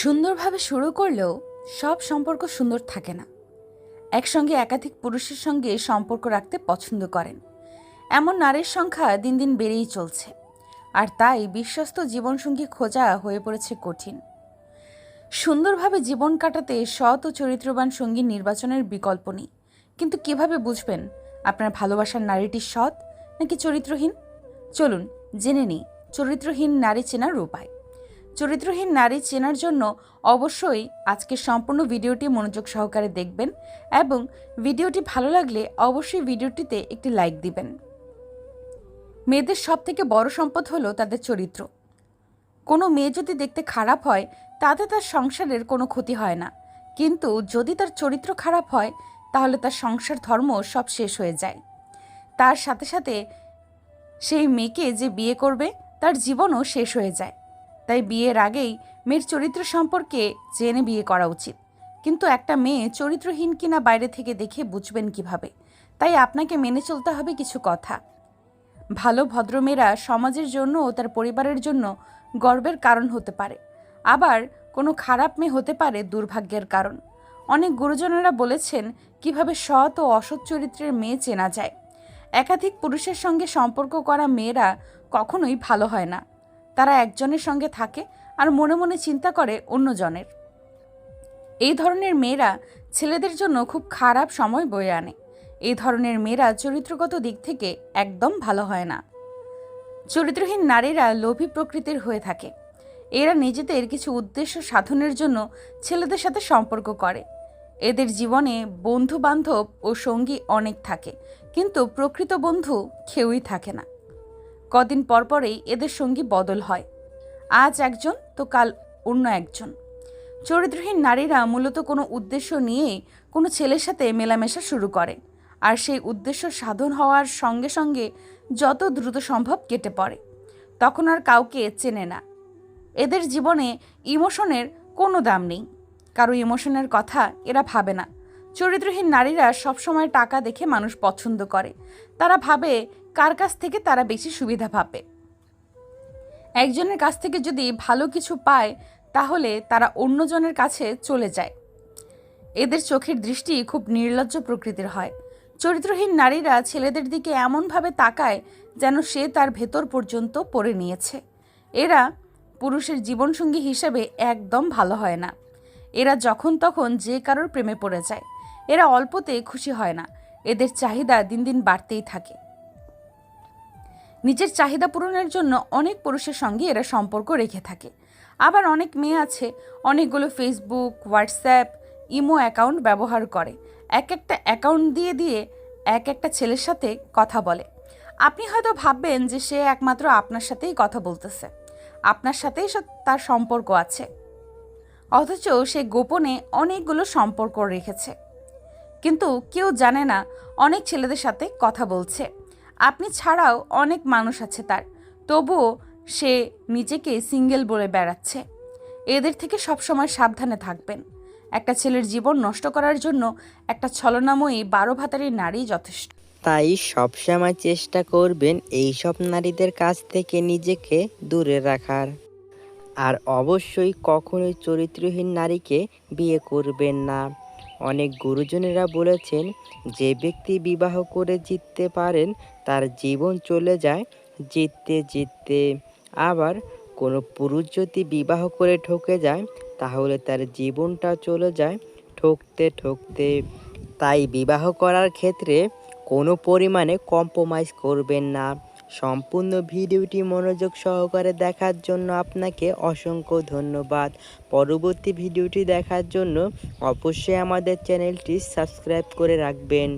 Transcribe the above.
সুন্দরভাবে শুরু করলেও সব সম্পর্ক সুন্দর থাকে না। একসঙ্গে একাধিক পুরুষের সঙ্গে সম্পর্ক রাখতে পছন্দ করেন। এমন নারীর সংখ্যা দিন দিন বেড়েই চলছে, আর তাই বিশ্বস্ত জীবনসঙ্গী খোঁজা হয়ে পড়েছে কঠিন। সুন্দরভাবে জীবন কাটাতে সৎ ও চরিত্রবান সঙ্গী নির্বাচনের বিকল্প নেই। কিন্তু কীভাবে বুঝবেন আপনার ভালোবাসার নারীটি সৎ নাকি চরিত্রহীন? চলুন জেনে নিই চরিত্রহীন নারী চেনার উপায়। চরিত্রহীন নারী চেনার জন্য অবশ্যই আজকের সম্পূর্ণ ভিডিওটি মনোযোগ সহকারে দেখবেন এবং ভিডিওটি ভালো লাগলে অবশ্যই ভিডিওটিতে একটি লাইক দিবেন। মেয়েদের সব থেকে বড় সম্পদ হলো তাদের চরিত্র। কোনো মেয়ে যদি দেখতে খারাপ হয়, তাতে তার সংসারের কোনো ক্ষতি হয় না। কিন্তু যদি তার চরিত্র খারাপ হয়, তাহলে তার সংসার ধর্ম সব শেষ হয়ে যায়। তার সাথে সাথে সেই মেয়েকে যে বিয়ে করবে, তার জীবনও শেষ হয়ে যায়। তাই বিয়ের আগেই মেয়ের চরিত্র সম্পর্কে জেনে বিয়ে করা উচিত। কিন্তু একটা মেয়ে চরিত্রহীন কিনা বাইরে থেকে দেখে বুঝবেন কীভাবে? তাই আপনাকে মেনে চলতে হবে কিছু কথা। ভালো ভদ্রমেয়েরা সমাজের জন্য ও তার পরিবারের জন্য গর্বের কারণ হতে পারে। আবার কোনো খারাপ মেয়ে হতে পারে দুর্ভাগ্যের কারণ। অনেক গুরুজনেরা বলেছেন, কীভাবে সৎ ও অসৎ চরিত্রের মেয়ে চেনা যায়? একাধিক পুরুষের সঙ্গে সম্পর্ক করা মেয়েরা কখনোই ভালো হয় না। তারা একজনের সঙ্গে থাকে আর মনে মনে চিন্তা করে অন্যজনের। এই ধরনের মেয়েরা ছেলেদের জন্য খুব খারাপ সময় বয়ে আনে। এই ধরনের মেয়েরা চরিত্রগত দিক থেকে একদম ভালো হয় না। চরিত্রহীন নারীরা লোভী প্রকৃতির হয়ে থাকে। এরা নিজেদের কিছু উদ্দেশ্য সাধনের জন্য ছেলেদের সাথে সম্পর্ক করে। এদের জীবনে বন্ধু বান্ধব ও সঙ্গী অনেক থাকে, কিন্তু প্রকৃত বন্ধু কেউই থাকে না। কদিন পরপরেই এদের সঙ্গী বদল হয়। আজ একজন, তো কাল অন্য একজন। চরিত্রহীন নারীরা মূলত কোনো উদ্দেশ্য নিয়েই কোনো ছেলের সাথে মেলামেশা শুরু করে। আর সেই উদ্দেশ্য সাধন হওয়ার সঙ্গে সঙ্গে যত দ্রুত সম্ভব কেটে পড়ে। তখন আর কাউকে চেনে না। এদের জীবনে ইমোশনের কোনো দাম নেই। কারও ইমোশনের কথা এরা ভাবে না। চরিত্রহীন নারীরা সবসময় টাকা দেখে মানুষ পছন্দ করে। তারা ভাবে কার কাছ থেকে তারা বেশি সুবিধা পাবে? একজনের কাছ থেকে যদি ভালো কিছু পায়, তাহলে তারা অন্যজনের কাছে চলে যায়। এদের চোখের দৃষ্টি খুব নির্লজ্জ প্রকৃতির হয়। চরিত্রহীন নারীরা ছেলেদের দিকে এমনভাবে তাকায় যেন সে তার ভেতর পর্যন্ত পড়ে নিয়েছে। এরা পুরুষের জীবনসঙ্গী হিসেবে একদম ভালো হয় না। এরা যখন তখন যে কারোর প্রেমে পড়ে যায়। এরা অল্পতে খুশি হয় না। এদের চাহিদা দিন দিন বাড়তেই থাকে। নিজের চাহিদা পূরণের জন্য অনেক পুরুষের সঙ্গে এরা সম্পর্ক রেখে থাকে। আবার অনেক মেয়ে আছে, অনেকগুলো ফেসবুক হোয়াটসঅ্যাপ ইমো অ্যাকাউন্ট ব্যবহার করে। এক একটা অ্যাকাউন্ট দিয়ে দিয়ে এক একটা ছেলের সাথে কথা বলে। আপনি হয়তো ভাববেন যে সে একমাত্র আপনার সাথেই কথা বলতেছে। আপনার সাথেই তার সম্পর্ক আছে। অথচ সে গোপনে অনেকগুলো সম্পর্ক রেখেছে। কিন্তু কেউ জানে না, অনেক ছেলেদের সাথে কথা বলছে। আপনি ছাড়াও অনেক মানুষ আছে তার। তবুও সে নিজেকে সিঙ্গেল বলে বেড়াচ্ছে। এদের থেকে সবসময় সাবধানে থাকবেন। একটা ছেলের জীবন নষ্ট করার জন্য একটা ছলনাময়ী বারো ভাতারি নারী যথেষ্ট। তাই সবসময় চেষ্টা করবেন এইসব নারীদের কাছ থেকে নিজেকে দূরে রাখার। আর অবশ্যই কখনোই চরিত্রহীন নারীকে বিয়ে করবেন না। অনেক গুরুজনেরা বলেছেন, যে ব্যক্তি বিবাহ করে জিততে পারেন, তার জীবন চলে যায় জিততে জিততে। আবার কোনো পুরুষ যদি বিবাহ করে ঠকে যায়, তাহলে তার জীবনটা চলে যায় ঠকতে ঠকতে। তাই বিবাহ করার ক্ষেত্রে কোনো পরিমাণে কম্প্রোমাইজ করবেন না। সম্পূর্ণ ভিডিওটি মনোযোগ সহকারে দেখার জন্য আপনাকে অসংখ্য ধন্যবাদ। পরবর্তী ভিডিওটি দেখার জন্য অবশ্যই আমাদের চ্যানেলটি সাবস্ক্রাইব করে রাখবেন।